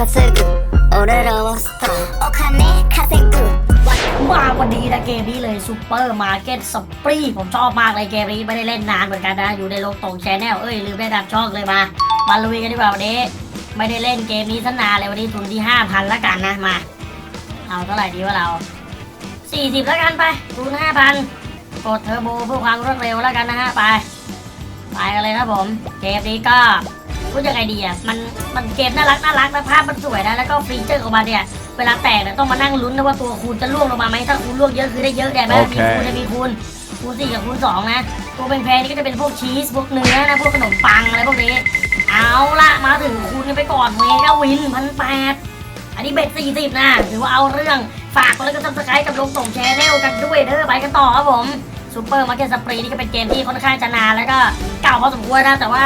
稼ぐ俺らはスターお金稼ぐ มาวันนี้นะเกมนี้เลยซูเปอร์มาร์เก็ตสปรีผมชอบมากเลยเกมนี้ไม่ได้เล่นนานเหมือนกันนะ อยู่ในโลกตรงแชนแนลเอ้ยลืมได้ดับช่องเลยมา มาลุยกันดีกว่าวันนี้ ไม่ได้เล่นเกมนี้ตั้งนานเลยวันนี้ทุนที่ห้าพันละกันนะมา เอาเท่าไหร่ดีวะเราสี่สิบแล้วกันไปทุนห้าพันกดเทอร์โบเพื่อความรวดเร็วแล้วกันนะฮะไป ไปกันเลยครับผม เกมนี้ก็ พูดยังไงดีอะมันมันเกมน่ารักน่ารักนะภาพมันสวยนะแล้วก็ฟีเจอร์ของมันเนี่ยเวลาแตกเนี่ยต้องมานั่งลุ้นนะว่าตัวคูณจะล่วงลงมาไหมถ้าคูณล่วงเยอะคือได้เยอะแต่ไหมโอมีเคคูณจะมีคูณคูณสี่กับคูณสองนะตัวแพงๆนี่ก็จะเป็นพวกชีสพวกเนื้อนะพวกขนมปังอะไรพวกนี้เอาละมาถึงคูณกันไปก่อนเมกาวินพันแปดอันนี้เบ็ดสี่สิบนะถือว่าเอาเรื่องฝากกดไลค์กดซับสไครต์กับลงส่งแชร์แนลกันด้วยเด้อไปกันต่อครับผมซูเปอร์มาร์เก็ตสปรีนี่ก็เป็นเกมที่ค่อนข้างจะนานแล้วก็เก่าพอสมควรนะแต่ว่า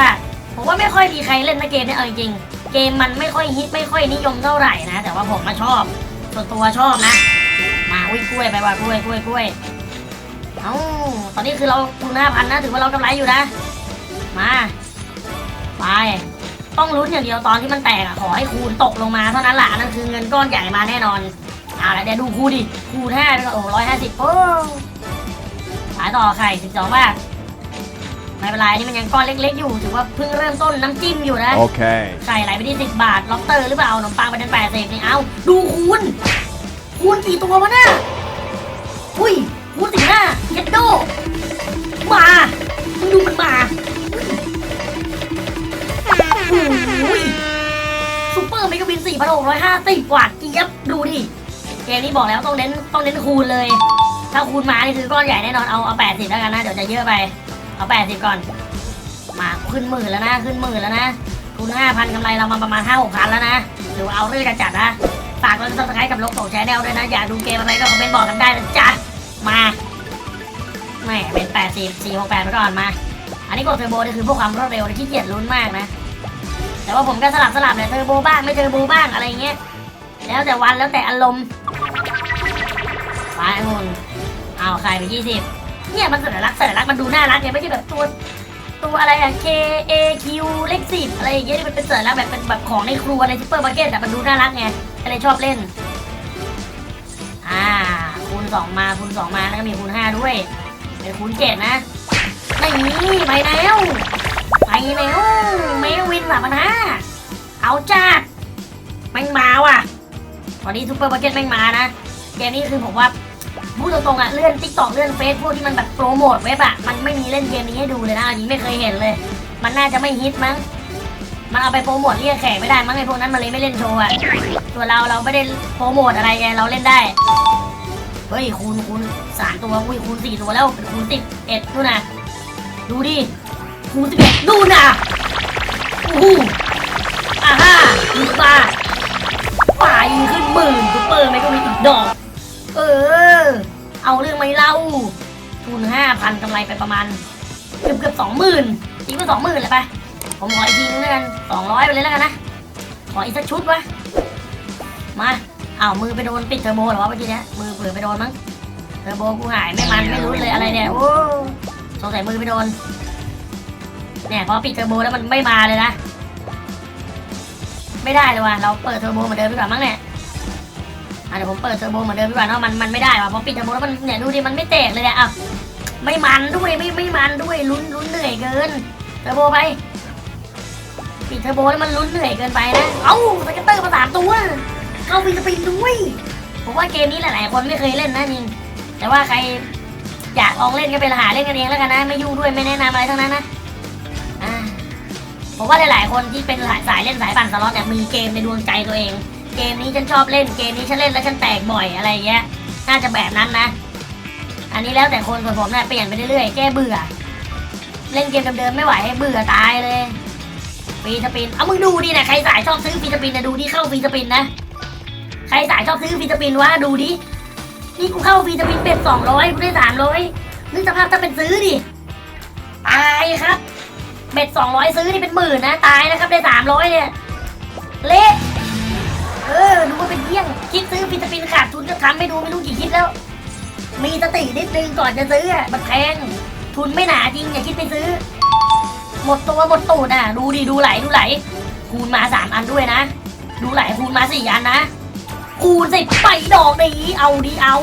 ผมว่าไม่ค่อยมีใครเล่นนะเกมเนี่ยเอาจริงเกมมันไม่ค่อยฮิตไม่ค่อยนิยมเท่าไหร่นะ แต่ว่าผมมาชอบ ส่วนตัวชอบนะ มาอุ้ยกล้วยไปว่ากล้วยกล้วยกล้วยเอ้าตอนนี้คือเราทุนห้าพันนะถือว่าเรากำไรอยู่นะ มาไปต้องลุ้นอย่างเดียวตอนที่มันแตกอะขอให้คูณตกลงมาเท่านั้นแหละนั่นคือเงินก้อนใหญ่มาแน่นอนเอาละเดี๋ยวดูคูดิคูณห้าไปก่อนโอ้ร้อยห้าสิบโอ้ขายต่อไข่สิบสองบาท ไม่เป็นไรนี่มันยังก้อนเล็กๆอยู่ถือว่าเพิ่งเริ่มต้นน้ำจิ้มอยู่นะ Okay. ไข่ไหลไปที่สิบบาทล็อบสเตอร์หรือเปล่าขนมปังไปเป็นแปดสิบนี่เอาดูคูณคูณกี่ตัววะน่ะอุ้ยคูณสิบห้าเย็ดโดมามึงดูมันมาอุ้ยซูเปอร์เมกะบินสี่พันหกร้อยห้าสิบกว่าเจี๊ยบดูดิเกมนี้บอกแล้วต้องเน้นต้องเน้นคูณเลย ถ้าคูณมานี่คือก้อนใหญ่แน่นอนเอาเอาแปดสิบแล้วกันนะเดี๋ยวจะเยอะไป เอาแปดสิบก่อน มาขึ้นหมื่นแล้วนะ ขึ้นหมื่นแล้วนะทุนห้าพันกำไรเรามาประมาณห้าหกพันแล้วนะหรือเอาเรื่องจัดนะฝากกดซับสไครต์กับลกโตแชร์แนลด้วยนะ อยากดูเกมอะไรก็คอมเมนต์บอกกันได้นะจ๊ะมาแม่เป็นแปดสิบสี่หกแปดไปก่อนมา อันนี้กดเทอร์โบนี่คือพวกความรวดเร็วที่เกียจลุ้นมากนะ แต่ว่าผมก็สลับสลับเนี่ยเทอร์โบบ้างไม่เทอร์โบบ้างอะไรเงี้ยแล้วแต่วันแล้วแต่อารมณ์ไปหุ่นเอาใครไปยี่สิบ เนี่ยมันสัญลักษณ์สัญลักษณ์มันดูน่ารักไงไม่ใช่แบบตัวตัวอะไรอะ K A Q เลขสิบอะไรอย่างเงี้ยที่มันเป็นสัญลักษณ์แบบเป็นแบบของในครัวในซูเปอร์มาร์เก็ตแต่มันดูน่ารักไงก็เลยชอบเล่น อ่าคูณสองมาคูณสองมาแล้วก็มีคูณห้าด้วย เป็นคูณเจ็ดนะนี่ไปแล้วไปแล้วเมวินสามพันห้าเอาจัดแม่งมาว่ะตอนนี้ซูเปอร์มาร์เก็ตแม่งมานะเกมนี้คือผมว่า พูดตรงๆอะเลื่อนติ๊กต็อกเลื่อนเฟซพวกที่มันแบบโปรโมทเว็บอะมันไม่มีเล่นเกมนี้ให้ดูเลยนะอันนี้ไม่เคยเห็นเลย มันน่าจะไม่ฮิตมั้งมันเอาไปโปรโมทเรียกแขกไม่ได้มั้งไอพวกนั้นมันเลยไม่เล่นโชว์อะส่วนเราเราไม่ได้โปรโมทอะไรไงเราเล่นได้เฮ้ยคูณคูณสามตัวอุ้ยคูณสี่ตัวแล้วเป็นคูณสิบเอ็ดนู่นนะดูดิคูณสิบเอ็ดนู่นนะโอ้โหอ่าฮ่าหนึ่งบาทไปขึ้นหมื่นซุปเปอร์ไม่ก็มีอีกดอก เออ เอาเรื่องไหม่เล่าทุนห้าพันกำไรไปประมาณเกือบเกือบสองหมื่นจริงก็สองหมื่นเลยปะผมขออีกทีนึงแล้วกันสองร้อยไปเลยแล้วกันนะ ขออีกสักชุดวะมาเอามือไปโดนปิดเทอร์โบหรอวะเมื่อกี้เนี้ยมือเผื่อไปโดนมั้งเทอร์โบกูหายไม่มันไม่รู้เลยอะไรเนี่ยโอ้สงสัยมือไปโดนเนี่ยพอปิดเทอร์โบแล้วมันไม่มาเลยนะไม่ได้เลยว่ะเราเปิดเทอร์โบเหมือนเดิมดีกว่ามั้งเนี่ย เดี๋ยวผมเปิดเทอร์โบเหมือนเดิมดีกว่าเนาะมันมันไม่ได้ว่ะพอปิดเทอร์โบแล้วมันเนี่ยดูดิมันไม่แตกเลยอะอะไม่มันด้วยไม่ไม่มันด้วยลุ้นลุ้นเหนื่อยเกินเทอร์โบไปปิดเทอร์โบแล้วมันลุ้นเหนื่อยเกินไปนะเอ้าสเก็ตเตอร์มาสามตัวเข้าฟีสปินด้วยผมว่าเกมนี้หลายๆคนไม่เคยเล่นนะจริงแต่ว่าใครอยากลองเล่นก็ไปหาเล่นกันเองแล้วกันนะ ไม่ยุ่งด้วยไม่แนะนำอะไรทั้งนั้นนะผมว่าหลายๆคนที่เป็นสายเล่นสายปั่นสล็อตเนี่ยมีเกมในดวงใจตัวเอง เกมนี้ฉันชอบเล่นเกมนี้ฉันเล่นแล้วฉันแตกบ่อยอะไรอย่างเงี้ยน่าจะแบบนั้นนะ อันนี้แล้วแต่คนส่วนผมเนี่ยเปลี่ยนไปเรื่อยๆแก้เบื่อ เล่นเกมเดิมๆไม่ไหวเบื่อตายเลยฟรีสปินเอามึงดูดินะใครสายชอบซื้อฟรีสปินนะดูดิเข้าฟรีสปินนะใครสายชอบซื้อฟรีสปินวะดูดินี่กูเข้าฟรีสปินเป็ดสองร้อยกูได้สามร้อยนึกสภาพถ้าเป็นซื้อดิตายครับเบ็ดสองร้อยซื้อนี่เป็นหมื่นนะตายนะครับได้สามร้อยเนี่ยเละ เออดูว่าเป็นเที่ยง คิดซื้อฟรีสปินขาดทุนก็ทำไม่ดูไม่รู้กี่คิดแล้ว มีสตินิดนึงก่อนจะซื้ออะมันแพงทุนไม่หนาจริงอย่าคิดไปซื้อ หมดตัวหมดตูดอะ ดูดิดูไหลดูไหล คูณมาสามอันด้วยนะ ดูไหลคูณมาสี่อันนะ คูณสิไปดอกนี้เอาดิเอา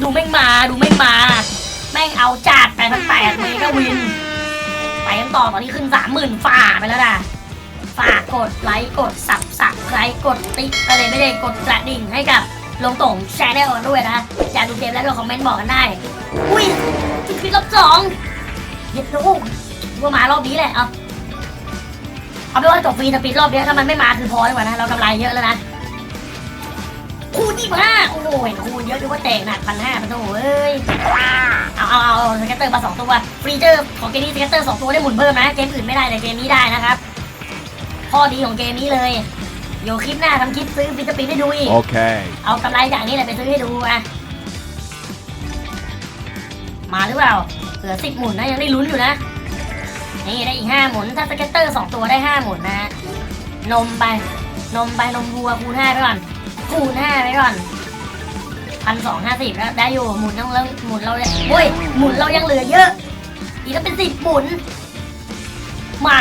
ดูแม่งมาดูแม่งมา แม่งเอาจัดแปดพันแปดเมกาวิน ไปกันต่อตอนนี้ขึ้นสามหมื่นฝ่าไปแล้วนะ ฝากกดไลค์กดสับสับไลค์กดติ๊กอะไรไม่ได้กดกระดิ่งให้กับลงต่งแชร์ได้กันด้วยนะอยากดูเกมแล้วก็คอมเมนต์บอกกันได้ อุ้ยที่คลิปรอบสองเย็ดลูกว่ามารอบนี้แหละเอาเอาไปนว่าจบฟรีสปีดรอบนี้ถ้ามันไม่มาคือพอดีกว่านะเรากำไรเยอะแล้วนะคูณยี่ห้าโอ้โหเห็นคูณเยอะดูว่าแตกหนักพันห้าพันโถเอ้ยเอาเอาเอาสเก็ตเตอร์มาสองตัวฟรีเจอร์ของเกมนี้สเก็ตเตอร์สองตัวได้หมุนเพิ่มนะเกมอื่นไม่ได้แต่เกมนี้ได้นะครับ ข้อดีของเกมนี้เลยเดี๋ยวคลิปหน้าทำคลิปซื้อฟิสปินให้ดูอีก Okay. เอากำไรจากนี้แหละไปซื้อให้ดูอะมาหรือเปล่า เหลือสิบหมุนนะยังได้ลุ้นอยู่นะ นี่ได้อีกห้าหมุน ถ้าสเก็ตเตอร์สองตัวได้ห้าหมุนนะฮะนมไป นมไปนมวัวคูณห้าไปก่อน คูณห้าไปก่อนพันสองห้าสิบแล้วได้อยู่หมุนยังเริ่มหมุนเราเนี่ยโอ้ยหมุนเรายังเหลือเยอะ อีกแล้วเป็นสิบหมุน มา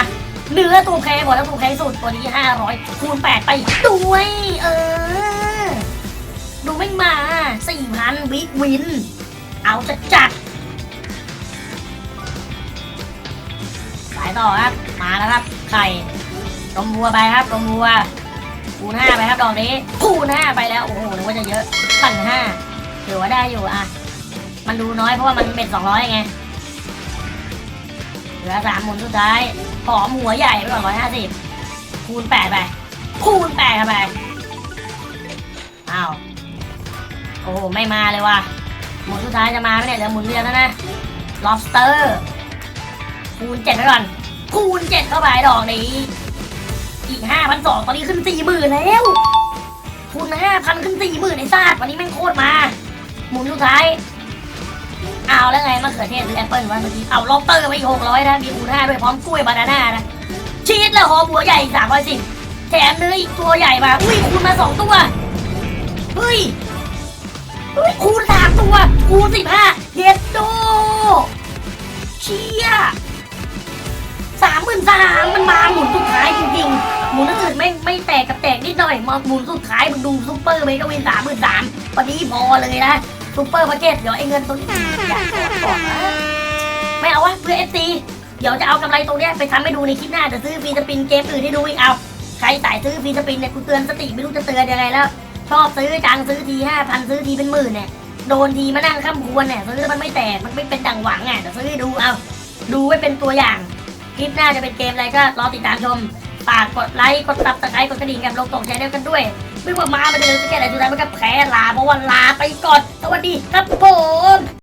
เนื้อตัวแพงกว่าแล้วตัวแพงสุดตัวนี้ห้าร้อยคูณแปดไปด้วย เออ ดูไม่มาสี่พันวิกวิน เอาจะจัดสายต่อครับ มาแล้วครับ ไข่ลมวัวไปครับลมวัวคูณห้าไปครับดอกนี้คูณห้าไปแล้ว โอ้โหนึกว่าจะเยอะพันห้าถือว่าได้อยู่อะ มันดูน้อยเพราะว่ามันเป็นสองร้อยไง เหลือสามหมุนสุดท้าย หอมหัวใหญ่ไปก่อนร้อยห้าสิบคูณแปดไป คูณแปดเข้าไปอ้าวโอ้ไม่มาเลยว่ะหมุนสุดท้ายจะมาไหมเนี่ยเหลือหมุนเดียวแล้วนะ lobster คูณเจ็ดไปก่อน คูณเจ็ดเข้าไปดอกนี้ อีกห้าพันสองตอนนี้ขึ้นสี่หมื่นแล้ว คูณห้าพันขึ้นสี่หมื่นไอ้ซาดวันนี้แม่งโคตรมา หมุนสุดท้าย เอาแล้วไงมะเขือเทศหรือแอปเปิ้ลวะเมื่อกี้เอาล็อบเตอร์ไปอีกหกร้อยนะ มีคูณห้าด้วยพร้อมกล้วยบานาน่านะ ชีสแล้วหอมหัวใหญ่สามร้อยสิบแถมเนื้ออีกตัวใหญ่มา อุ้ยคูณมาสองตัว เฮ้ยเฮ้ยคูณสามตัว คูณสิบห้าเย็ดโดเชี่ยสามหมื่นสามมันมาหมุนสุดท้ายจริงๆ หมุนอื่นไม่ไม่แตกกับแตกนิดหน่อยมาหมุนสุดท้ายมึงดูซุปเปอร์เมกาวินสามหมื่นสามวันนี้พอเลยนะ ซุปเปอร์มาร์เก็ตเดี๋ยวไอ้เงินตรงนี้อยากขอก่อนนะไม่เอาวะเพื่อเอฟซีเดี๋ยวจะเอากำไรตรงเนี้ยไปทำให้ดูในคลิปหน้าจะซื้อฟรีสปินเกมอื่นให้ดูอีกเอาใครสายซื้อฟรีสปินเนี่ยกูเตือนสติไม่รู้จะเตือนยังไงแล้ว ชอบซื้อจังซื้อทีห้าพันซื้อทีเป็นหมื่นเนี่ยโดนทีมานั่งข้ามควรเนี่ยซื้อแล้วมันไม่แตกมันไม่เป็นดังหวังอะเดี๋ยวซื้อให้ดูเอาดูไว้เป็นตัวอย่างคลิปหน้าจะเป็นเกมอะไรก็รอติดตามชมฝากกดไลค์กดซับสไครต์กดกระดิ่งกับลงตกแชร์เดียวกันด้วย ไม่ว่ามามันจะเดินสแกนอะไรสุดท้ายมันก็แพ้ลาเพราะว่าลาไปก่อน สวัสดีครับผม